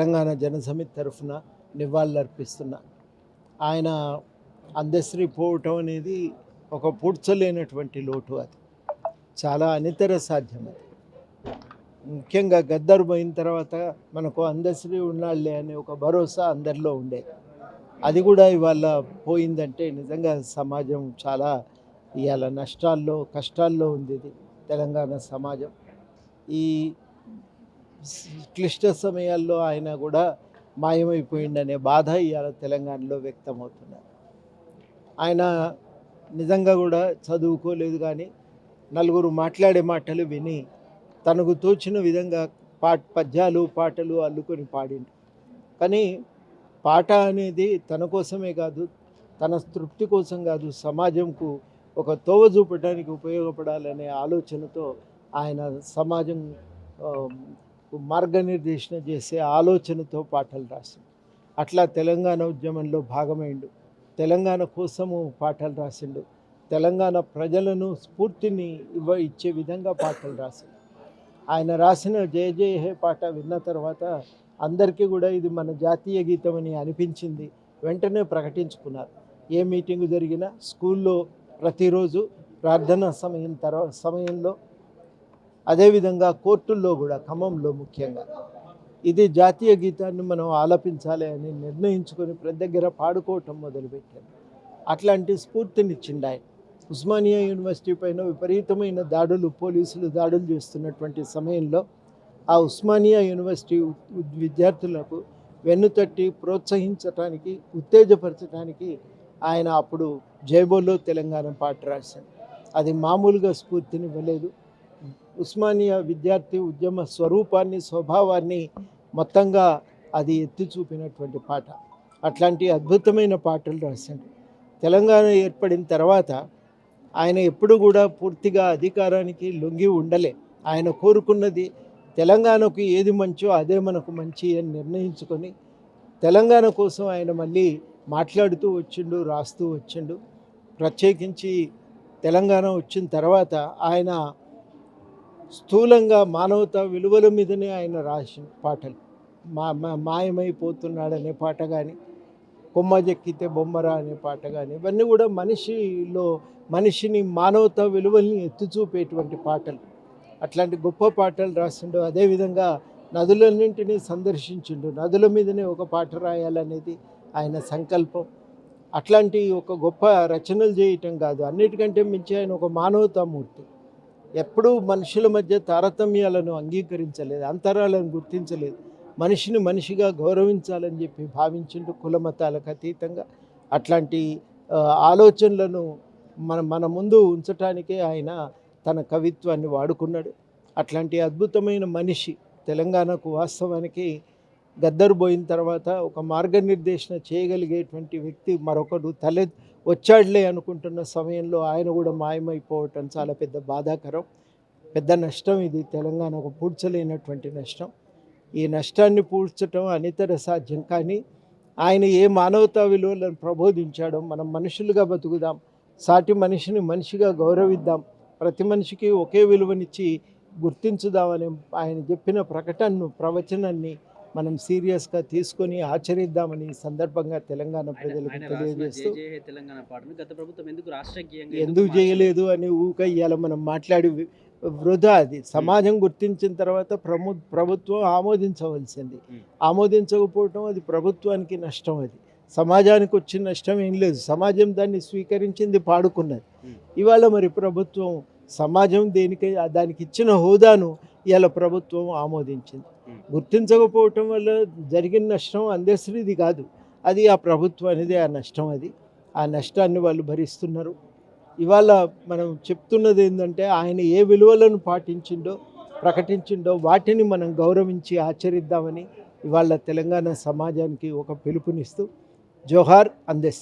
తెలంగాణ జనసమితి తరఫున నివాళులర్పిస్తున్నా. ఆయన అందశ్రీ పోవటం అనేది ఒక పూడ్చలేనటువంటి లోటు అది. చాలా అనితర సాధ్యం అది. ముఖ్యంగా గద్దరు పోయిన తర్వాత మనకు అందశ్రీ ఉన్నాళ్ళే అనే ఒక భరోసా అందరిలో ఉండేది అది కూడా ఇవాళ పోయిందంటే నిజంగా సమాజం చాలా ఇవాళ నష్టాల్లో కష్టాల్లో ఉంది ఇది తెలంగాణ సమాజం. ఈ క్లిష్ట సమయాల్లో ఆయన కూడా మాయమైపోయిందనే బాధ ఇవాళ తెలంగాణలో వ్యక్తమవుతున్నారు ఆయన నిజంగా కూడా చదువుకోలేదు కానీ నలుగురు మాట్లాడే మాటలు విని తనకు తోచిన విధంగా పా పద్యాలు పాటలు అల్లుకొని పాడిండు. కానీ పాట అనేది తన కోసమే కాదు తన తృప్తి కోసం కాదు సమాజంకు ఒక తోవ చూపడానికి ఉపయోగపడాలనే ఆలోచనతో ఆయన సమాజం మార్గనిర్దేశన చేసే ఆలోచనతో పాటలు రాసిండు అట్లా తెలంగాణ ఉద్యమంలో భాగమైండు. తెలంగాణ కోసము పాటలు రాసిండు. తెలంగాణ ప్రజలను స్ఫూర్తిని ఇవ్వ ఇచ్చే విధంగా పాటలు రాసిండు. ఆయన రాసిన జయ జయ హే పాట విన్న తర్వాత అందరికీ కూడా ఇది మన జాతీయ గీతం అని అనిపించింది. వెంటనే ప్రకటించుకున్నారు. ఏ మీటింగ్ జరిగినా స్కూల్లో ప్రతిరోజు ప్రార్థన సమయం తర్వాత సమయంలో అదేవిధంగా కోర్టుల్లో కూడా ఖమ్మంలో ముఖ్యంగా. ఇది జాతీయ గీతాన్ని మనం ఆలపించాలి అని నిర్ణయించుకొని ప్రతి దగ్గర పాడుకోవటం మొదలుపెట్టాను అట్లాంటి స్ఫూర్తినిచ్చిండు ఆయన. ఉస్మానియా యూనివర్సిటీ పైన విపరీతమైన దాడులు పోలీసులు దాడులు చేస్తున్నటువంటి సమయంలో ఆ ఉస్మానియా యూనివర్సిటీ విద్యార్థులకు వెన్నుతట్టి ప్రోత్సహించటానికి ఉత్తేజపరచడానికి ఆయన అప్పుడు జైబోలో తెలంగాణ పాట రాశాడు అది మామూలుగా స్ఫూర్తినివ్వలేదు. ఉస్మానియా విద్యార్థి ఉద్యమ స్వరూపాన్ని స్వభావాన్ని మొత్తంగా అది ఎత్తి చూపినటువంటి పాట. అట్లాంటి అద్భుతమైన పాటలు రాశాడు. తెలంగాణ ఏర్పడిన తర్వాత ఆయన ఎప్పుడు కూడా పూర్తిగా అధికారానికి లొంగి ఉండలే. ఆయన కోరుకున్నది తెలంగాణకు ఏది మంచో అదే మనకు మంచి అని నిర్ణయించుకొని తెలంగాణ కోసం ఆయన మళ్ళీ మాట్లాడుతూ వచ్చిండు రాస్తూ వచ్చిండు. ప్రత్యేకించి తెలంగాణ వచ్చిన తర్వాత ఆయన స్థూలంగా మానవత విలువల మీదనే ఆయన రాసిన పాటలు. మా మా- మాయమైపోతున్నాడనే పాట కానీ కొమ్మ జక్కితే బొమ్మరా అనే పాట కానీ ఇవన్నీ కూడా మనిషిలో మనిషిని మానవత విలువల్ని ఎత్తి చూపేటువంటి పాటలు. అట్లాంటి గొప్ప పాటలు రాసిండు. అదేవిధంగా నదులన్నింటినీ సందర్శించిండు. నదుల మీదనే ఒక పాట రాయాలనేది ఆయన సంకల్పం. అట్లాంటి ఒక గొప్ప రచనలు చేయటం కాదు. అన్నిటికంటే మించి ఆయన ఒక మానవతామూర్తి ఎప్పుడూ మనుషుల మధ్య తారతమ్యాలను అంగీకరించలేదు అంతరాలను గుర్తించలేదు. మనిషిని మనిషిగా గౌరవించాలని చెప్పి భావించిండు కుల మతాలకు అతీతంగా. అట్లాంటి ఆలోచనలను మన మన ముందు ఉంచటానికే ఆయన తన కవిత్వాన్ని వాడుకున్నాడు. అట్లాంటి అద్భుతమైన మనిషి తెలంగాణకు వాస్తవానికి గద్దరు పోయిన తర్వాత ఒక మార్గనిర్దేశన చేయగలిగేటువంటి వ్యక్తి మరొకడు తలె వచ్చాడులే అనుకుంటున్న సమయంలో ఆయన కూడా మాయమైపోవటం చాలా పెద్ద బాధాకరం. పెద్ద నష్టం ఇది. తెలంగాణకు పూడ్చలేనటువంటి నష్టం. ఈ నష్టాన్ని పూడ్చటం అనితర సాధ్యం. కానీ ఆయన ఏ మానవతా విలువలను ప్రబోధించాడో మనం మనుషులుగా బతుకుదాం. సాటి మనిషిని మనిషిగా గౌరవిద్దాం. ప్రతి మనిషికి ఒకే విలువనిచ్చి గుర్తించుదామని ఆయన చెప్పిన ప్రకటనను ప్రవచనాన్ని మనం సీరియస్గా తీసుకొని ఆచరిద్దామని సందర్భంగా తెలంగాణ ప్రజలకు తెలియజేస్తూ ఎందుకు చేయలేదు అని ఊక ఇవాళ మనం మాట్లాడి వృధా అది. సమాజం గుర్తించిన తర్వాత ప్రము ప్రభుత్వం ఆమోదించవలసింది. ఆమోదించకపోవటం అది ప్రభుత్వానికి నష్టం అది. సమాజానికి వచ్చిన నష్టం ఏం లేదు. సమాజం దాన్ని స్వీకరించింది పాడుకున్నది. ఇవాళ మరి ప్రభుత్వం సమాజం దేనికి దానికి ఇచ్చిన హోదాను ఇవాళ ప్రభుత్వం ఆమోదించింది. గుర్తించకపోవటం వల్ల జరిగిన నష్టం అందశ్రీది కాదు. అది ఆ ప్రభుత్వం అనేది ఆ నష్టం అది. ఆ నష్టాన్ని వాళ్ళు భరిస్తున్నారు. ఇవాళ మనం చెప్తున్నది ఏంటంటే ఆయన ఏ విలువలను పాటించిండో ప్రకటించిండో వాటిని మనం గౌరవించి ఆచరిద్దామని ఇవాళ తెలంగాణ సమాజానికి ఒక పిలుపునిస్తూ జోహార్ అందెస్